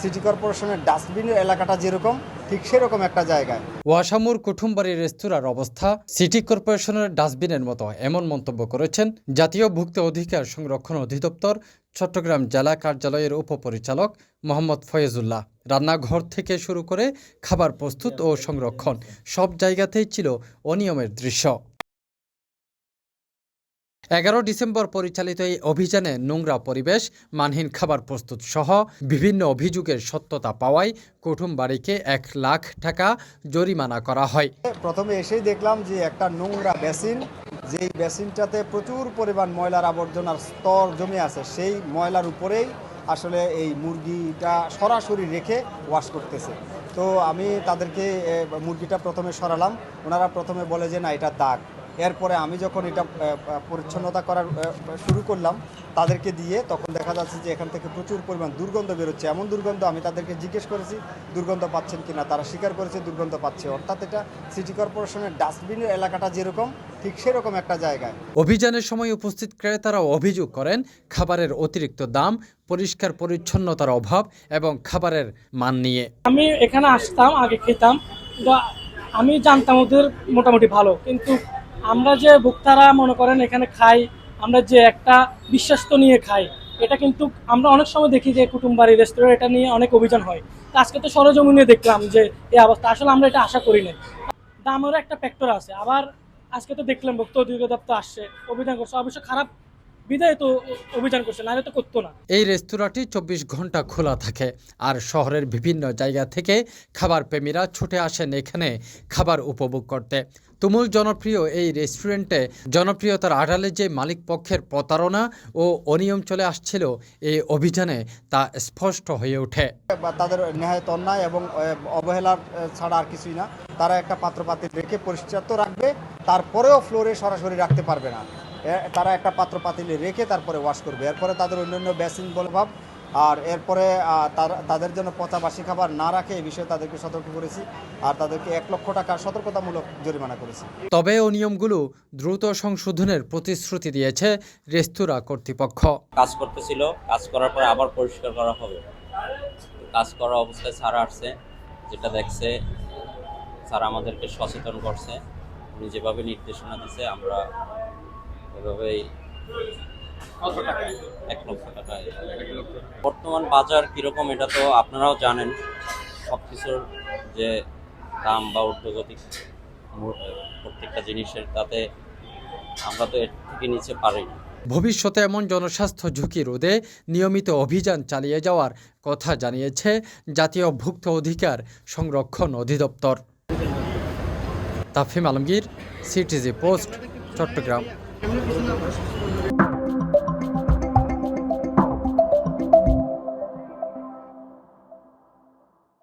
City কর্পোরেশনের ডাস্টবিনের এলাকাটা যেরকম, ঠিক সেরকম একটা জায়গায়। ওয়াসামুর কুঠুমবাড়ি রেস্তোরাঁর অবস্থা সিটি কর্পোরেশনের ডাস্টবিনের মতো, এমন মন্তব্য করেছেন জাতীয় ভুক্ত অধিকার সংরক্ষণ অধিদপ্তর, চট্টগ্রাম জেলা কার্যালয়ের উপপরিচালক মোহাম্মদ ফয়েজুল্লাহ। রান্নাঘর থেকে শুরু করে খাবার প্রস্তুত ও সংরক্ষণ সব জায়গাতেই ছিল অনিয়মের দৃশ্য। এগারো ডিসেম্বর পরিচালিত এই অভিযানে নোংরা পরিবেশ, মানহীন খাবার প্রস্তুত সহ বিভিন্ন অভিযোগের সত্যতা পাওয়ায় কুটুম বাড়িকে এক লাখ টাকা জরিমানা করা হয়। প্রথমে এসেই দেখলাম যে একটা নোংরা বেসিন, যেই বেসিনটাতে প্রচুর পরিমাণ ময়লার আবর্জনার স্তর জমে আছে, সেই ময়লার উপরেই আসলে এই মুরগিটা সরাসরি রেখে ওয়াশ করতেছে। তো আমি তাদেরকে মুরগিটা প্রথমে সরালাম, ওনারা প্রথমে বলে যে, না, এটা দাগ। এরপরে আমি যখন এটা পরিচ্ছন্নতা করার শুরু করলাম তাদেরকে দিয়ে তখন দেখা যাচ্ছে যে এখান থেকে প্রচুর পরিমাণ দুর্গন্ধ বেরোচ্ছে। এমন দুর্গন্ধ আমি তাদেরকে জিজ্ঞেস করেছি দুর্গন্ধ পাচ্ছেন কিনা? তারা স্বীকার করেছে দুর্গন্ধ পাচ্ছে। অর্থাৎ এটা সিটি কর্পোরেশনের ডাস্টবিনের এলাকাটা যেরকম ঠিক সেরকম একটা জায়গায়। অভিযানের সময় উপস্থিত ক্রেতারা অভিযোগ করেন খাবারের অতিরিক্ত দাম পরিষ্কার পরিচ্ছন্নতার অভাব এবং খাবারের মান নিয়ে। আমি এখানে আসতাম আগে খেতাম আমি জানতাম ওদের মোটামুটি ভালো কিন্তু আমরা যে ভোক্তারা মনে করেন এখানে খাই, আমরা যে একটা বিশ্বাস্ত নিয়ে খাই, এটা কিন্তু আমরা অনেক সময় দেখি যে কুটুমবাড়ি রেস্তোরাঁ এটা নিয়ে অনেক অভিযান হয়। তো আজকে তো সরজমিনে দেখলাম যে এই অবস্থা, আসলে আমরা এটা আশা করি না দামেরও একটা ফ্যাক্টর আছে। আবার আজকে তো দেখলাম ভোক্তা অধিকার দপ্তর আসছে, অভিযান করছে, অবশ্য খারাপ বিদায় তো অভিযান করছে নাহলে তো করতো না। এই রেস্তোরাঁটি চব্বিশ ঘণ্টা খোলা থাকে আর শহরের বিভিন্ন জায়গা থেকে খাবার প্রেমীরা ছুটে আসেন এখানে খাবার উপভোগ করতে। তুমুল জনপ্রিয় এই রেস্টুরেন্টে জনপ্রিয়তার আড়ালে যে মালিক পক্ষের প্রতারণা ও অনিয়ম চলে আসছিল এই অভিযানে তা স্পষ্ট হয়ে ওঠে। বা তাদের নেহায়ত অন্যায় এবং অবহেলার ছাড়া আর কিছুই না। তারা একটা পাত্র পাতিল রেখে পরিষ্কার তো রাখবে তারপরেও ফ্লোরে সরাসরি রাখতে পারবে না। তারা একটা পাত্র পাতিলে রেখে তারপরে ওয়াশ করবে। এরপরে তাদের অন্যান্য বেসিন বলভাব আর এরপরে তাদের জন্য পচা বাসি খাবার না রাখে এই বিষয়ে তাদেরকে সতর্ক করেছি আর তাদেরকে এক লক্ষ টাকা সতর্কতামূলক জরিমানা করেছি। তবে ও নিয়মগুলো দ্রুত সংশোধনের প্রতিশ্রুতি দিয়েছে রেস্তোরাঁ কর্তৃপক্ষ। কাজ করতেছিল কাজ করার পরে আবার পরিষ্কার করা হবে। কাজ করা অবস্থায় স্যার আসছে যেটা দেখছে স্যার আমাদেরকে সচেতন করছে। উনি যেভাবে নির্দেশনা দিছে আমরা এভাবেই এক লক্ষ বর্তমান বাজার কীরকম এটা তো আপনারাও জানেন। সব কিছুর যে দাম বা ঊর্ধ্বগতি মূ- প্রত্যেকটা জিনিসের তাতে আমরা তো এর থেকে নিচে পারি না। ভবিষ্যতে এমন জনস্বাস্থ্য ঝুঁকি রোধে নিয়মিত অভিযান চালিয়ে যাওয়ার কথা জানিয়েছে জাতীয় ভুক্ত অধিকার সংরক্ষণ অধিদপ্তর। Tafim Alamgir, CTG post, Chattogram. 오늘 고생하셨습니다.